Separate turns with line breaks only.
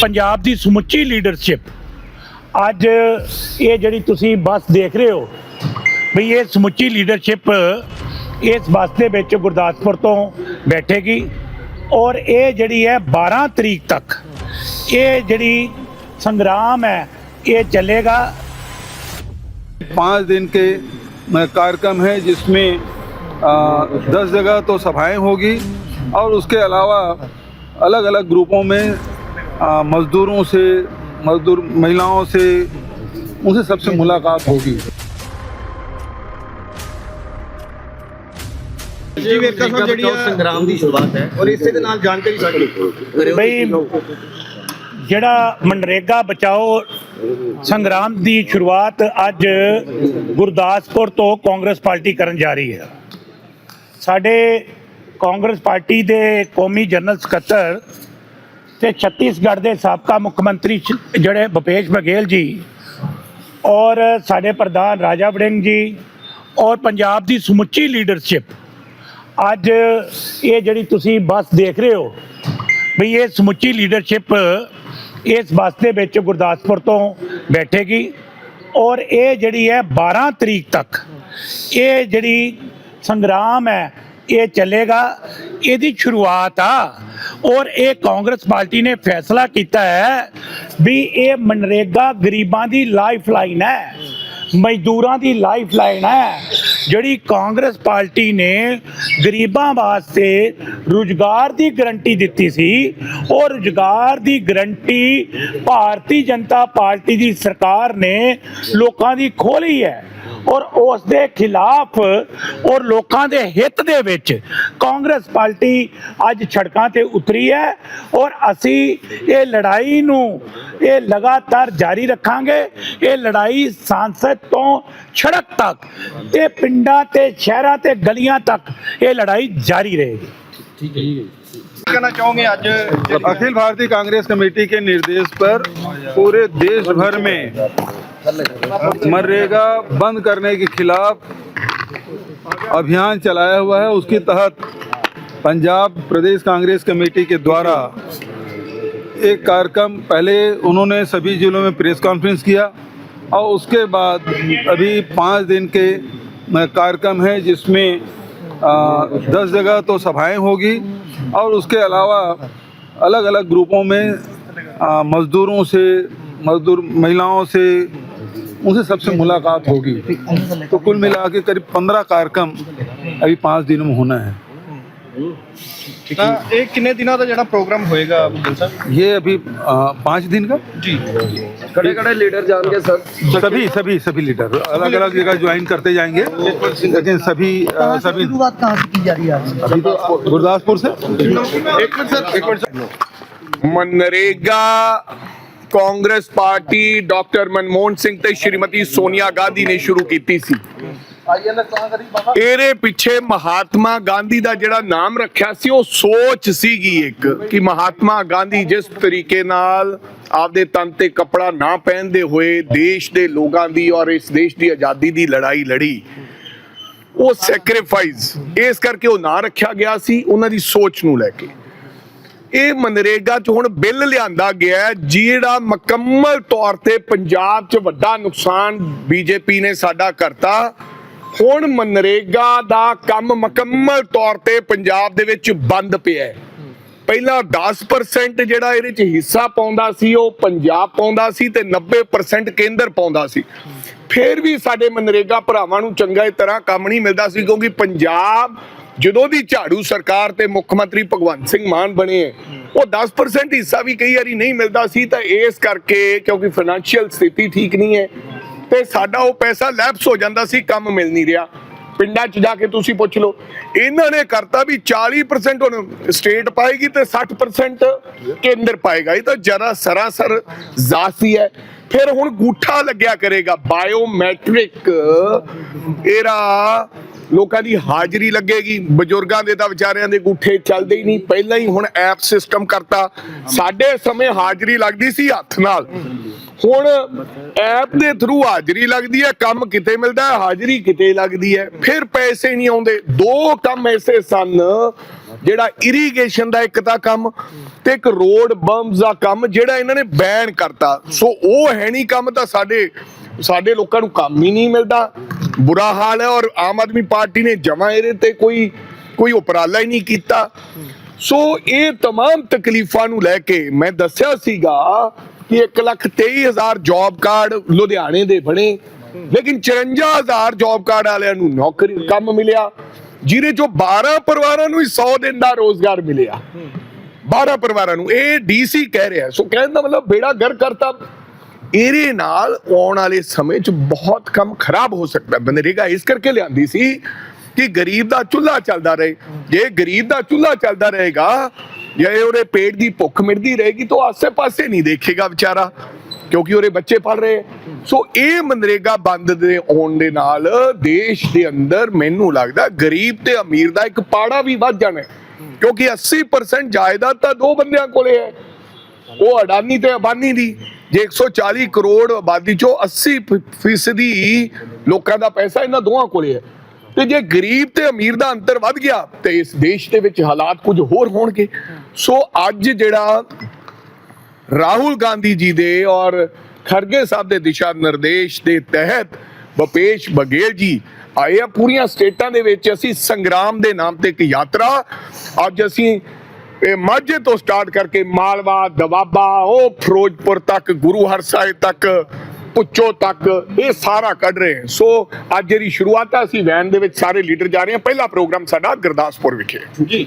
ਪੰਜਾਬ ਦੀ ਸਮੁੱਚੀ ਲੀਡਰਸ਼ਿਪ ਅੱਜ ਇਹ ਜਿਹੜੀ ਤੁਸੀਂ ਬੱਸ ਦੇਖ ਰਹੇ ਹੋ ਵੀ ਇਹ ਸਮੁੱਚੀ ਲੀਡਰਸ਼ਿਪ ਇਸ ਬੱਸ ਦੇ ਵਿੱਚ ਗੁਰਦਾਸਪੁਰ ਤੋਂ ਬੈਠੇਗੀ ਔਰ ਇਹ ਜਿਹੜੀ ਹੈ 12 ਤਰੀਕ ਤੱਕ ਇਹ ਜਿਹੜੀ ਸੰਗਰਾਮ ਹੈ ਇਹ ਚੱਲੇਗਾ
पाँच दिन के अ, कार्यक्रम है जिसमें दस जगह तो सभाएं होगी और उसके अलावा अलग अलग ग्रुपों में अ, मजदूरों से मजदूर महिलाओं से उनसे सबसे मुलाकात होगी
ਜੀ ਵੇਰਕਾ ਸਾਹਿਬ ਜਿਹੜੀ ਆ ਸੰਗਰਾਮ ਦੀ ਸ਼ੁਰੂਆਤ ਹੈ ਔਰ ਇਸੇ ਦੇ ਨਾਲ ਜਾਣਕਾਰੀ ਸਾਡੀ
ਬਈ ਜਿਹੜਾ ਮਨਰੇਗਾ ਬਚਾਓ ਸੰਗਰਾਮ ਦੀ ਸ਼ੁਰੂਆਤ ਅੱਜ ਗੁਰਦਾਸਪੁਰ ਤੋਂ ਕਾਂਗਰਸ ਪਾਰਟੀ ਕਰਨ ਜਾ ਰਹੀ ਹੈ ਸਾਡੇ ਕਾਂਗਰਸ ਪਾਰਟੀ ਦੇ ਕੌਮੀ ਜਨਰਲ ਸਕੱਤਰ ਤੇ ਛੱਤੀਸਗੜ੍ਹ ਦੇ ਸਾਬਕਾ ਮੁੱਖ ਮੰਤਰੀ ਜਿਹੜੇ ਭੁਪੇਸ਼ ਬਘੇਲ ਜੀ ਔਰ ਸਾਡੇ ਪ੍ਰਧਾਨ ਰਾਜਾ ਵੜਿੰਗ ਜੀ ਔਰ ਪੰਜਾਬ ਦੀ ਸਮੁੱਚੀ ਲੀਡਰਸ਼ਿਪ। ਅੱਜ ਇਹ ਜਿਹੜੀ ਤੁਸੀਂ ਬੱਸ ਦੇਖ ਰਹੇ ਹੋ ਵੀ ਇਹ ਸਮੁੱਚੀ ਲੀਡਰਸ਼ਿਪ ਇਸ ਬੱਸ ਦੇ ਵਿੱਚ ਗੁਰਦਾਸਪੁਰ ਤੋਂ ਬੈਠੇਗੀ ਔਰ ਇਹ ਜਿਹੜੀ ਹੈ 12 ਤਰੀਕ ਤੱਕ ਇਹ ਜਿਹੜੀ ਸੰਗਰਾਮ ਹੈ ਇਹ ਚੱਲੇਗਾ, ਇਹਦੀ ਸ਼ੁਰੂਆਤ ਆ। ਔਰ ਇਹ ਕਾਂਗਰਸ ਪਾਰਟੀ ਨੇ ਫੈਸਲਾ ਕੀਤਾ ਹੈ ਵੀ ਇਹ ਮਨਰੇਗਾ ਗਰੀਬਾਂ ਦੀ ਲਾਈਫ ਲਾਈਨ ਹੈ, ਮਜ਼ਦੂਰਾਂ ਦੀ ਲਾਈਫ ਲਾਈਨ ਹੈ, ਜਿਹੜੀ ਕਾਂਗਰਸ ਪਾਰਟੀ ਨੇ ਗਰੀਬਾਂ ਵਾਸਤੇ ਰੁਜ਼ਗਾਰ ਦੀ ਗਰੰਟੀ ਦਿੱਤੀ ਸੀ। ਉਹ ਰੁਜ਼ਗਾਰ ਦੀ ਗਰੰਟੀ ਭਾਰਤੀ ਜਨਤਾ ਪਾਰਟੀ ਦੀ ਸਰਕਾਰ ਨੇ ਲੋਕਾਂ ਦੀ ਖੋਲੀ ਹੈ। ਔਰ ਉਸ ਦੇ ਖਿਲਾਫ ਔਰ ਲੋਕਾਂ ਦੇ ਹਿੱਤ ਦੇ ਵਿੱਚ ਕਾਂਗਰਸ ਪਾਰਟੀ ਅੱਜ ਸੜਕਾਂ ਤੇ ਉਤਰੀ ਹੈ ਔਰ ਅਸੀਂ ਇਹ ਲੜਾਈ ਨੂੰ ਇਹ ਲਗਾਤਾਰ ਜਾਰੀ ਰੱਖਾਂਗੇ ਇਹ ਲੜਾਈ ਸੰਸਦ ਤੋਂ ਸੜਕ ਤੱਕ ਤੇ ਪਿੰਡਾਂ ਤੇ ਸ਼ਹਿਰਾਂ ਤੇ ਗਲੀਆਂ ਤੱਕ ਇਹ ਲੜਾਈ ਜਾਰੀ ਰਹੇਗੀ
ਕਹਿਣਾ ਚਾਹੋਗੇ ਅੱਜ
अखिल भारतीय कांग्रेस कमेटी के निर्देश पर पूरे देश भर में मनरेगा बंद करने के खिलाफ अभियान चलाया हुआ है। उसके तहत पंजाब प्रदेश कांग्रेस कमेटी के द्वारा एक कार्यक्रम पहले उन्होंने सभी जिलों में प्रेस कॉन्फ्रेंस किया और उसके बाद अभी पाँच दिन के कार्यक्रम है जिसमें दस जगह तो सभाएँ होगी और उसके अलावा अलग अलग ग्रुपों में मजदूरों से, मजदूर महिलाओं से उनसे सबसे मुलाकात होगी। तो कुल मिला के करीब पंद्रह कार्यक्रम अभी पाँच दिन में होना है।
एक कितने दिनों का जरा प्रोग्राम होएगा
ये अभी पाँच दिन का?
जी।
कड़े कड़े लीडर जाएँगे सर।
सभी सभी सभी लीडर। अलग अलग जगह ज्वाइन करते जाएँगे लेकिन सभी सभी
शुरुआत कहाँ से की जा रही है
अभी तो गुरदासपुर से।
एक मिनट सर एक minute sir.
MNREGA Congress party doctor Manmohan Singh ਤੇ ਸ਼੍ਰੀਮਤੀ ਸੋਨੀਆ ਗਾਂਧੀ ਨੇ ਸ਼ੁਰੂ ਕੀਤੀ ਸੀ। ਇਹਦੇ ਪਿੱਛੇ ਮਹਾਤਮਾ ਗਾਂਧੀ ਦਾ ਜਿਹੜਾ ਨਾਮ ਰੱਖਿਆ ਸੀ, ਉਹ ਸੋਚ ਸੀਗੀ ਇੱਕ ਕਿ ਮਹਾਤਮਾ ਗਾਂਧੀ ਜਿਸ ਤਰੀਕੇ ਨਾਲ ਆਪਦੇ ਤਨ ਤੇ ਕੱਪੜਾ ਨਾ ਪਹਿਨਦੇ ਹੋਏ ਦੇਸ਼ ਦੇ ਲੋਕਾਂ ਦੀ ਔਰ ਇਸ ਦੇਸ਼ ਦੀ ਆਜ਼ਾਦੀ ਦੀ ਲੜਾਈ ਲੜੀ। ਉਹ ਸੈਕਰੀਫਾਈਸ ਇਸ ਕਰਕੇ ਉਹ ਨਾਂ ਰੱਖਿਆ ਗਿਆ ਸੀ, ਉਹਨਾਂ ਦੀ ਸੋਚ ਨੂੰ ਲੈ ਕੇ। ਇਹ ਮਨਰੇਗਾ ਚ ਹੁਣ ਬਿੱਲ ਲਿਆਂਦਾ ਗਿਆ ਜਿਹੜਾ ਮੁਕੰਮਲ ਤੌਰ ਤੇ ਪੰਜਾਬ ਚ ਵੱਡਾ ਨੁਕਸਾਨ ਬੀਜੇਪੀ ਨੇ ਸਾਡਾ ਕਰਤਾ। ਹੁਣ ਮਨਰੇਗਾ ਦਾ ਕੰਮ ਮੁਕੰਮਲ ਤੌਰ ਤੇ ਪੰਜਾਬ ਦੇ ਵਿੱਚ ਬੰਦ ਪਿਆ ਹੈ। ਪਹਿਲਾਂ 10% ਜਿਹੜਾ ਇਹਦੇ ਚ ਹਿੱਸਾ ਪਾਉਂਦਾ ਸੀ, ਉਹ ਪੰਜਾਬ ਪਾਉਂਦਾ ਸੀ ਤੇ 90% ਕੇਂਦਰ ਪਾਉਂਦਾ ਸੀ। ਫਿਰ ਵੀ ਸਾਡੇ ਮਨਰੇਗਾ ਭਰਾਵਾਂ ਨੂੰ ਚੰਗਾ ਤਰ੍ਹਾਂ ਕੰਮ ਨਹੀਂ ਮਿਲਦਾ ਸੀ, ਕਿਉਂਕਿ ਪੰਜਾਬ ਜਦੋਂ ਦੀ ਝਾੜੂ ਸਰਕਾਰ ਤੇ ਮੁੱਖ ਮੰਤਰੀ ਭਗਵੰਤ ਸਿੰਘ ਮਾਨ ਬਣੇ ਉਹ 10% ਹਿੱਸਾ ਵੀ ਕਈ ਵਾਰੀ ਨਹੀਂ ਮਿਲਦਾ ਸੀ, ਤਾਂ ਇਸ ਕਰਕੇ ਕਿਉਂਕਿ ਫਾਈਨੈਂਸ਼ੀਅਲ ਸਥਿਤੀ ਠੀਕ ਨਹੀਂ ਹੈ ਤੇ ਸਾਡਾ ਉਹ ਪੈਸਾ ਲੈਪਸ ਹੋ ਜਾਂਦਾ ਸੀ, ਕੰਮ ਮਿਲ ਨਹੀਂ ਰਿਹਾ। ਪਿੰਡਾਂ 'ਚ ਜਾ ਕੇ ਤੁਸੀਂ ਪੁੱਛ ਲਓ, ਇਹਨਾਂ ਨੇ ਕਰਤਾ ਵੀ 40% ਹੁਣ ਸਟੇਟ ਪਾਏਗੀ ਤੇ 60% ਕੇਂਦਰ ਪਾਏਗਾ, ਇਹ ਤਾਂ ਜਰਾ ਸਰਾਸਰ ਜ਼ਾਸੀ ਹੈ ਫਿਰ ਹੁਣ ਗੂਠਾ ਲੱਗਿਆ ਕਰੇਗਾ। ਬਾਇਓਮੈਟ੍ਰਿਕ ਇਹਦਾ ਲੋਕਾਂ ਦੀ ਹਾਜ਼ਰੀ ਲੱਗੇਗੀ। ਬਜ਼ੁਰਗਾਂ ਦੇ ਤਾਂ ਵਿਚਾਰਿਆਂ ਦੇ ਗੂਠੇ ਚੱਲਦੇ ਹੀ ਨਹੀਂ। ਪਹਿਲਾਂ ਹੀ ਹੁਣ ਐਪ ਸਿਸਟਮ ਕਰਤਾ। ਸਾਡੇ ਸਮੇਂ ਹਾਜ਼ਰੀ ਲੱਗਦੀ ਸੀ ਹੱਥ ਨਾਲ। ਹੁਣ ਐਪ ਦੇ ਥਰੂ ਹਾਜ਼ਰੀ ਲੱਗਦੀ ਹੈ। ਕੰਮ ਕਿਤੇ ਮਿਲਦਾ ਹੈ, ਹਾਜ਼ਰੀ ਕਿਤੇ ਲੱਗਦੀ ਹੈ। ਫਿਰ ਪੈਸੇ ਨਹੀਂ ਆਉਂਦੇ। ਦੋ ਕੰਮ ਐਸੇ ਸਨ ਜਿਹੜਾ ਇਰੀਗੇਸ਼ਨ ਦਾ ਇੱਕ ਤਾਂ ਕੰਮ ਤੇ ਇੱਕ ਰੋਡ ਬੰਮਸ ਦਾ ਕੰਮ ਜਿਹੜਾ ਇਹਨਾਂ ਨੇ ਬੈਨ ਕਰਤਾ ਸੋ ਉਹ ਹੈ ਨਹੀਂ ਕੰਮ ਤਾਂ ਸਾਡੇ ਸਾਡੇ ਲੋਕਾਂ ਨੂੰ ਕੰਮ ਹੀ ਨਹੀਂ ਮਿਲਦਾ ਬੁਰਾ ਹਾਲ ਹੈ ਔਰ ਆਮ ਆਦਮੀ ਪਾਰਟੀ ਨੇ ਜਮਾ ਇਹਦੇ ਤੇ ਕੋਈ ਕੋਈ ਉਪਰਾਲਾ ਹੀ ਨਹੀਂ ਕੀਤਾ ਸੋ ਇਹ तमाम ਤਕਲੀਫਾਂ ਨੂੰ ਲੈ ਕੇ ਮੈਂ ਦੱਸਿਆ ਸੀਗਾ ਕਿ 1 ਲੱਖ 23 ਹਜ਼ਾਰ ਜੌਬ ਕਾਰਡ ਲੁਧਿਆਣੇ ਦੇ ਬਣੇ ਲੇਕਿਨ 54 ਹਜ਼ਾਰ ਜੌਬ ਕਾਰਡ ਵਾਲਿਆਂ ਨੂੰ ਨੌਕਰੀ ਕੰਮ ਮਿਲਿਆ ਜਿਹਦੇ ਚੋਂ 12 ਪਰਿਵਾਰਾਂ ਨੂੰ ਹੀ 100 ਦਿਨ ਦਾ ਰੋਜ਼ਗਾਰ ਮਿਲਿਆ। 12 ਪਰਿਵਾਰਾਂ ਨੂੰ। ਇਹ ਡੀਸੀ ਕਹਿ ਰਿਹਾ। ਸੋ ਕਹਿਣ ਦਾ ਮਤਲਬ ਬੇੜਾ ਗਰ ਕਰਤਾ। ਇਹਦੇ ਨਾਲ ਆਉਣ ਵਾਲੇ ਸਮੇਂ 'ਚ ਬਹੁਤ ਕੰਮ ਖਰਾਬ ਹੋ ਸਕਦਾ। ਬਨਰੇਗਾ ਇਸ ਕਰਕੇ ਲਿਆਂਦੀ ਸੀ ਕਿ ਗਰੀਬ ਦਾ ਚੁੱਲ੍ਹਾ ਚੱਲਦਾ ਰਹੇ। ਜੇ ਗਰੀਬ ਦਾ ਚੁੱਲ੍ਹਾ ਚੱਲਦਾ ਰਹੇਗਾ, ਜੇ ਉਹਦੇ ਪੇਟ ਦੀ ਭੁੱਖ ਮਿਟਦੀ ਰਹੇਗੀ, ਤਾਂ ਉਹ ਆਸੇ-ਪਾਸੇ ਨਹੀਂ ਦੇਖੇਗਾ ਵਿਚਾਰਾ। ਕਿਉਂਕਿ ਉਹਦੇ ਬੱਚੇ ਪੜ ਰਹੇ। ਸੋ ਇਹ ਮਨਰੇਗਾ ਬੰਦ ਦੇ ਆਉਣ ਦੇ ਨਾਲ ਦੇਸ਼ ਦੇ ਅੰਦਰ ਮੈਨੂੰ ਲੱਗਦਾ ਗਰੀਬ ਤੇ ਅਮੀਰ ਦਾ ਇੱਕ ਪਾੜਾ ਵੀ ਵੱਧ ਜਾਣਾ ਕਿਉਂਕਿ 80% ਜਾਇਦਾਦ ਤਾਂ ਦੋ ਬੰਦਿਆਂ ਕੋਲੇ ਹੈ। ਉਹ ਅਡਾਨੀ ਤੇ ਅਬਾਨੀ ਦੀ, ਜੇ 140 ਕਰੋੜ ਆਬਾਦੀ ਚੋਂ 80 ਫ- ਫੀਸਦੀ ਲੋਕਾਂ ਦਾ ਪੈਸਾ ਇਹਨਾਂ ਦੋਵਾਂ ਕੋਲੇ ਹੈ। ਤੇ ਜੇ ਗਰੀਬ ਤੇ ਅਮੀਰ ਦਾ ਅੰਤਰ ਵੱਧ ਗਿਆ, ਤੇ ਇਸ ਦੇਸ਼ ਦੇ ਵਿੱਚ ਹਾਲਾਤ ਕੁਝ ਹੋਰ ਹੋਣਗੇ। ਸੋ ਅੱਜ ਜਿਹੜਾ ਰਾਹੁਲ ਗਾਂਧੀ ਜੀ ਦੇ ਔਰ ਖਰਗੇ ਸਾਹਿਬ ਦੇ ਦਿਸ਼ਾ ਨਿਰਦੇਸ਼ ਦੇ ਤਹਿਤ ਭਪੇਸ਼ ਬਘੇਲ ਜੀ ਆਏ ਆ ਪੂਰੀਆਂ ਸਟੇਟਾਂ ਦੇ ਵਿੱਚ। ਅਸੀਂ ਸੰਗਰਾਮ ਦੇ ਨਾਮ ਤੇ ਇੱਕ ਯਾਤਰਾ ਅੱਜ ਅਸੀਂ ਇਹ ਮਾਝੇ ਤੋਂ ਸਟਾਰਟ ਕਰਕੇ ਮਾਲਵਾ, ਦਵਾਬਾ, ਉਹ ਫਿਰੋਜ਼ਪੁਰ ਤੱਕ, ਗੁਰੂ ਹਰਸਾਏ ਤੱਕ ਪੁੱਚੋ ਤੱਕ, ਇਹ ਸਾਰਾ ਕੱਢ ਰਹੇ ਸੋ ਅੱਜ ਜਿਹੜੀ ਸ਼ੁਰੂਆਤ ਆ। ਅਸੀਂ ਵੈਨ ਦੇ ਵਿੱਚ ਸਾਰੇ ਲੀਡਰ ਜਾ ਰਹੇ ਹਾਂ। ਪਹਿਲਾ ਪ੍ਰੋਗਰਾਮ ਸਾਡਾ ਗੁਰਦਾਸਪੁਰ ਵਿਖੇ।
ਜੀ।